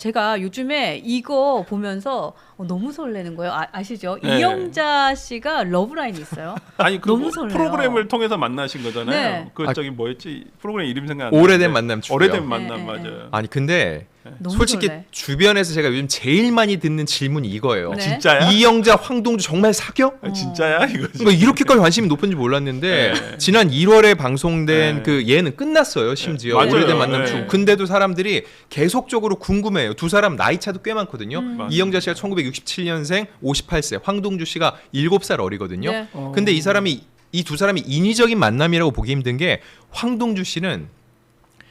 제가 요즘에 이거 보면서 어, 너무 설레는 거예요. 아, 시죠 네. 이영자 씨가 러브라인이 있어요. 아니 그 너무 뭐 설레요. 프로그램을 통해서 만나신 거잖아요. 네. 그 아, 저기 뭐였지? 프로그램 이름 생각 안 나는데. 오래된 만남 추구요. 오래된 네, 만남 네, 맞아요. 아니 근데 솔직히 설레. 주변에서 제가 요즘 제일 많이 듣는 질문이 이거예요. 네. 진짜야? 이영자, 황동주 정말 사겨? 아, 진짜야 이거. 그러니까 이렇게까지 관심이 높은지 몰랐는데 네. 지난 1월에 방송된 네. 그 예는 끝났어요 심지어 네. 맞아요. 오래된 만남 네. 중 근데도 사람들이 계속적으로 궁금해요 두 사람 나이 차도 꽤 많거든요 음. 이영자 씨가 1967년생 58세 황동주 씨가 7살 어리거든요 네. 어. 근데 이 사람이 이 두 사람이 인위적인 만남이라고 보기 힘든 게 황동주 씨는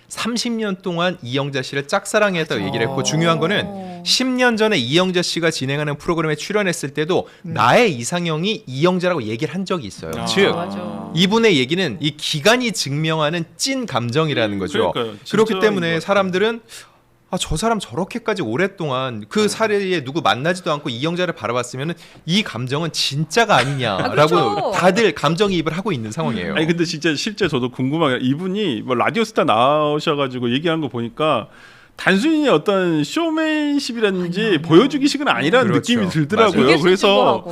30년 동안 이영자 씨를 짝사랑했다고 얘기를 했고 중요한 거는 어. 10년 전에 이영자 씨가 진행하는 프로그램에 출연했을 때도 나의 이상형이 이영자라고 얘기를 한 적이 있어요. 아. 즉 맞아. 이분의 얘기는 이 기간이 증명하는 찐 감정이라는 거죠. 그러니까요. 그렇기 진짜인 것 때문에 같아요. 사람들은 아, 저 사람 저렇게까지 오랫동안 그 사례에 누구 만나지도 않고 이영자를 바라봤으면 이 감정은 진짜가 아니냐라고 그렇죠. 다들 감정이입을 하고 있는 상황이에요. 아니 근데 진짜 실제 저도 궁금하게 이분이 뭐 라디오스타 나오셔가지고 얘기한 거 보니까 단순히 어떤 쇼맨십이라든지 아니요, 아니요. 보여주기식은 아니라는 그렇죠. 느낌이 들더라고요. 그래서.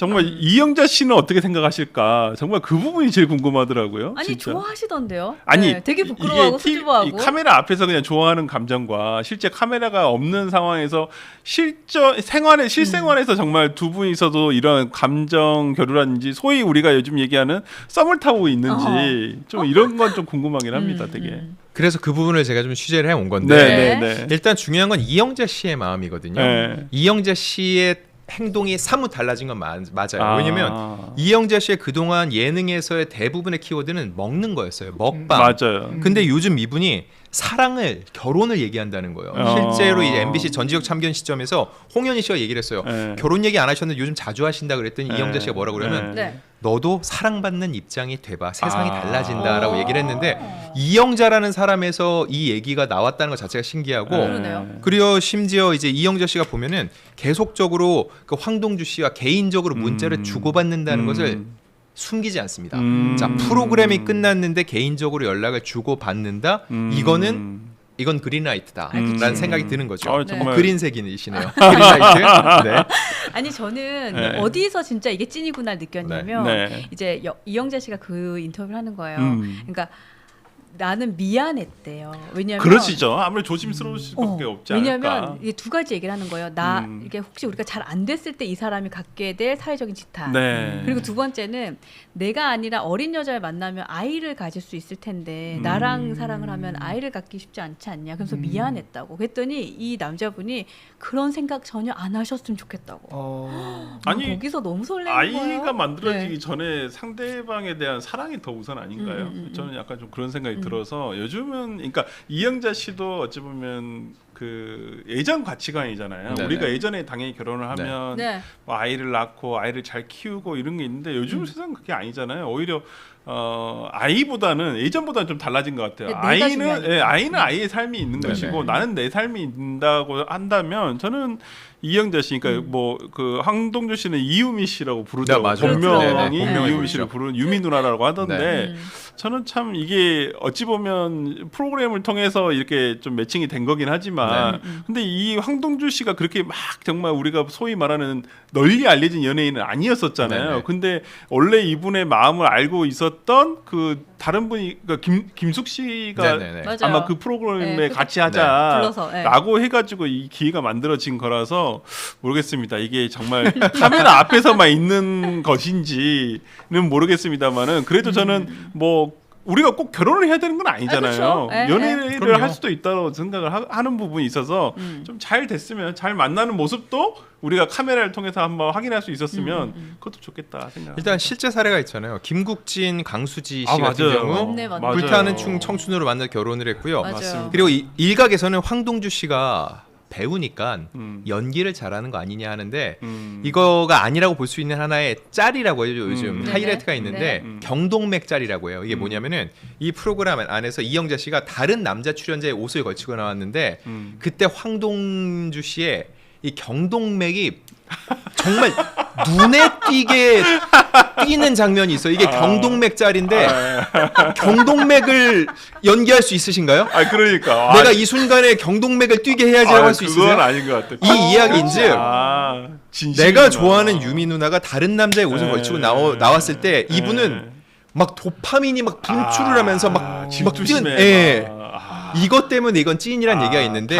정말 이영자 씨는 어떻게 생각하실까 정말 그 부분이 제일 궁금하더라고요. 아니 진짜. 좋아하시던데요. 아니 네, 되게 이- 부끄러워하고 티- 수줍어하고. 이 카메라 앞에서 그냥 좋아하는 감정과 실제 카메라가 없는 상황에서 실저 생활에 실생활에서 정말 두 분이서도 이런 감정 교류라든지 소위 우리가 요즘 얘기하는 썸을 타고 있는지 좀 이런 건 좀 궁금하긴 합니다. 음, 되게. 음. 그래서 그 부분을 제가 좀 취재를 해 온 건데 네, 네. 네, 네. 일단 중요한 건 이영자 씨의 마음이거든요. 네. 이영자 씨의 행동이 사뭇 달라진 건 마- 맞아요. 아. 왜냐면 이영자 씨의 그동안 예능에서의 대부분의 키워드는 먹는 거였어요. 먹방. 맞아요. 근데 요즘 이분이 사랑을 결혼을 얘기한다는 거예요. 어. 실제로 이 MBC 전지적 참견 시점에서 홍현희 씨가 얘기를 했어요. 네. 결혼 얘기 안 하셨는데 요즘 자주 하신다 그랬더니 네. 이영자 씨가 뭐라 그러면 네. 네. 너도 사랑받는 입장이 돼봐 세상이 아. 달라진다라고 어. 얘기를 했는데 이영자라는 사람에서 이 얘기가 나왔다는 것 자체가 신기하고 네. 그러네요. 그리고 심지어 이제 이영자 씨가 보면은 계속적으로 그 황동주 씨와 개인적으로 문자를 음. 주고받는다는 음. 것을 숨기지 않습니다. 음. 자 프로그램이 끝났는데 개인적으로 연락을 주고 받는다. 음. 이거는 이건 그린라이트다라는 그치. 생각이 드는 거죠. 아, 네. 정말 어, 그린색이시네요. 그린라이트. 네. 아니 저는 네. 어디서 진짜 이게 찐이구나 느꼈냐면 네. 이제 여- 이영자 씨가 그 인터뷰를 하는 거예요. 음. 그러니까 나는 미안했대요. 왜냐면 그러시죠. 아무래도 조심스러울 어, 수밖에 없지 않을까. 왜냐면 이게 두 가지 얘기를 하는 거예요. 나 음. 이게 혹시 우리가 잘 안 됐을 때 이 사람이 갖게 될 사회적인 지탄. 네. 그리고 두 번째는 내가 아니라 어린 여자를 만나면 아이를 가질 수 있을 텐데 음. 나랑 사랑을 하면 아이를 갖기 쉽지 않지 않냐. 그래서 미안했다고. 그랬더니 이 남자분이 그런 생각 전혀 안 하셨으면 좋겠다고. 어. 아니, 나 거기서 너무 설레는 아이가 거예요. 만들어지기 네. 전에 상대방에 대한 사랑이 더 우선 아닌가요? 음, 음, 음, 저는 약간 좀 그런 생각이 음. 들어서 요즘은 그러니까 이영자 씨도 어찌 보면 그 예전 가치관이잖아요. 네네. 우리가 예전에 당연히 결혼을 하면 네. 뭐 아이를 낳고 아이를 잘 키우고 이런 게 있는데 요즘 음. 세상 그게 아니잖아요. 오히려 어 아이보다는 예전보다는 좀 달라진 것 같아요. 네, 내가 아이는. 예, 아이는 아이의 삶이 있는 네네. 것이고 나는 내 삶이 있다고 한다면 저는 이영자 씨, 그러니까 음. 뭐그 황동주 씨는 이유미 씨라고 부르죠. 네, 맞아요. 본명이 네네, 이유미 씨를. 부르는 유미 누나라고 하던데 음. 저는 참 이게 어찌 보면 프로그램을 통해서 이렇게 좀 매칭이 된 거긴 하지만 네. 음. 근데 이 황동주 씨가 그렇게 막 정말 우리가 소위 말하는 널리 알려진 연예인은 아니었었잖아요. 네네. 근데 원래 이분의 마음을 알고 있었 던 그 다른 분이 그러니까 김 김숙 씨가 네네네. 맞아요. 아마 그 프로그램에 네, 그- 같이 불러서, 네. 하자라고 해가지고 이 기회가 만들어진 거라서 모르겠습니다. 이게 정말 카메라 앞에서만 있는 것인지는 모르겠습니다만은 그래도 저는 뭐 우리가 꼭 결혼을 해야 되는 건 아니잖아요. 아, 그렇죠. 예, 연애를 그럼요. 할 수도 있다고 생각을 하, 는 부분이 있어서 음. 좀잘 됐으면 잘 만나는 모습도 우리가 카메라를 통해서 한번 확인할 수 있었으면 음, 음. 그것도 좋겠다 생각. 일단 실제 사례가 있잖아요. 김국진, 강수지 씨 아, 같은 맞아요. 경우 맞네. 맞아요. 불타는 충 청춘으로 만나 결혼을 했고요. 맞아요. 그리고 이, 일각에서는 황동주 씨가 배우니까 음. 연기를 잘하는 거 아니냐 하는데 음. 이거가 아니라고 볼 수 있는 하나의 짤이라고 해요 요즘 음. 하이라이트가 네네. 있는데 네. 음. 경동맥 짤이라고 해요 이게 음. 뭐냐면은 이 프로그램 안에서 이영자 씨가 다른 남자 출연자의 옷을 걸치고 나왔는데 음. 그때 황동주 씨의 이 경동맥이 정말 눈에 띄게 뛰는 장면이 있어. 요 이게 아. 경동맥 짤인데 경동맥을 연기할 수 있으신가요? 아 그러니까 내가 이 순간에 경동맥을 뛰게 해야지라고 할수 그건 있으세요? 아닌 것 같아. 이 이야기인즉 아. 내가 좋아하는 유미 누나가 다른 남자의 옷을 네. 걸치고 나오, 나왔을 때 네. 이분은 막 도파민이 막 분출을 하면서 아, 막, 막 질투심에 뛰는 예. 아, 이것 때문에 이건 찐이란 아, 얘기가 있는데.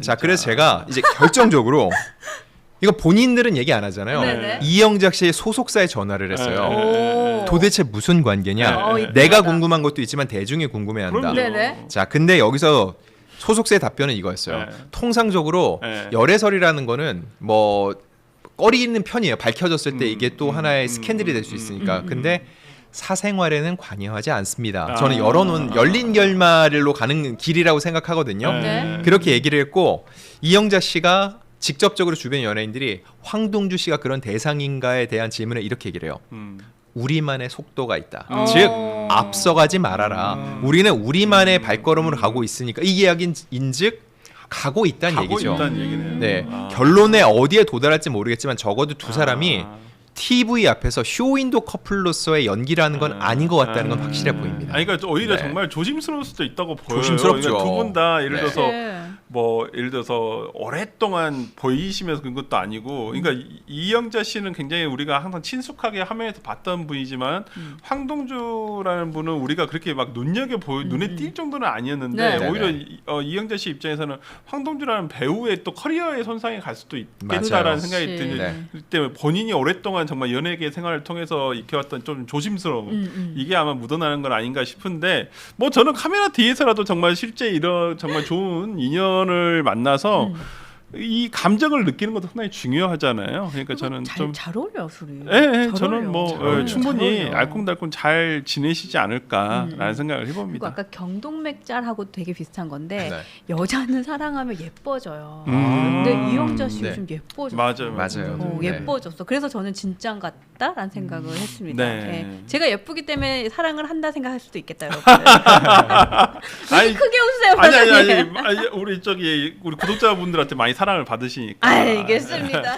자. 그래서 제가 이제 결정적으로 이거 본인들은 얘기 안 하잖아요. 네네. 이영작 씨의 소속사에 전화를 했어요. 네. 오. 도대체 무슨 관계냐? 어, 네. 내가 이쁘다. 궁금한 것도 있지만 대중이 궁금해한다. 그럼요. 네네. 자, 근데 여기서 소속사의 답변은 이거였어요. 네. 통상적으로 네. 열애설이라는 거는 뭐 꺼리 있는 편이에요. 밝혀졌을 때 음, 이게 또 음, 하나의 음, 스캔들이 될수 음, 있으니까. 음, 근데 사생활에는 관여하지 않습니다. 아. 저는 열어놓은 열린 결말로 가는 길이라고 생각하거든요. 네. 그렇게 얘기를 했고 이영자 씨가 직접적으로 주변 연예인들이 황동주 씨가 그런 대상인가에 대한 질문에 이렇게 얘기를 해요. 음. 우리만의 속도가 있다. 어. 즉 앞서가지 말아라. 음. 우리는 우리만의 발걸음으로 가고 있으니까 이 이야기인즉 가고 있다는 가고 얘기죠. 있다는 얘기네요. 네 아. 결론에 어디에 도달할지 모르겠지만 적어도 두 사람이 아. TV 앞에서 쇼윈도 커플로서의 연기라는 건 아. 아닌 것 같다는 건 아. 확실해 보입니다. 아니 그러니까 오히려 네. 정말 조심스러울 수도 있다고 보여요. 조심스럽죠. 두분 다 예를 네. 들어서 네. 뭐 예를 들어서 오랫동안 보이시면서 그런 것도 아니고 그러니까 이- 이영자 씨는 굉장히 우리가 항상 친숙하게 화면에서 봤던 분이지만 음. 황동주라는 분은 우리가 그렇게 막 눈여겨 보여 음, 눈에 음. 띌 정도는 아니었는데 네. 오히려 네, 네. 이, 어, 이영자 씨 입장에서는 황동주라는 배우의 또 커리어의 손상이 갈 수도. 있겠다라는 생각이 그렇지. 드는 네. 그 때문에 본인이 오랫동안 정말 연예계 생활을 통해서 익혀왔던 좀 조심스러움 음, 음. 이게 아마 묻어나는 건 아닌가 싶은데 뭐 저는 카메라 뒤에서라도 정말 실제 이런 정말 좋은 인연 을 만나서 음. 이 감정을 느끼는 것도 상당히 중요하잖아요. 그러니까 저는 잘, 좀잘 어울려 둘이. 예, 예, 잘 저는. 뭐잘 어. 충분히. 알콩달콩 잘 지내시지 않을까라는 음. 생각을 해봅니다. 아까 경동맥 짤하고 되게 비슷한 건데 네. 여자는 사랑하면 예뻐져요. 음. 근데 이영자 씨 네. 요즘 예뻐졌어. 맞아요, 맞아요. 어, 네. 예뻐졌어. 그래서 저는 진짠 같다라는 생각을 했습니다. 네. 예. 제가 예쁘기 때문에 사랑을 한다 생각할 수도 있겠다, 여러분. 아니, 왜 크게 웃으세요, 아니 아니? 아니 아니, 우리 저기 우리 구독자분들한테 많이 사랑을 받으시니까. 알겠습니다.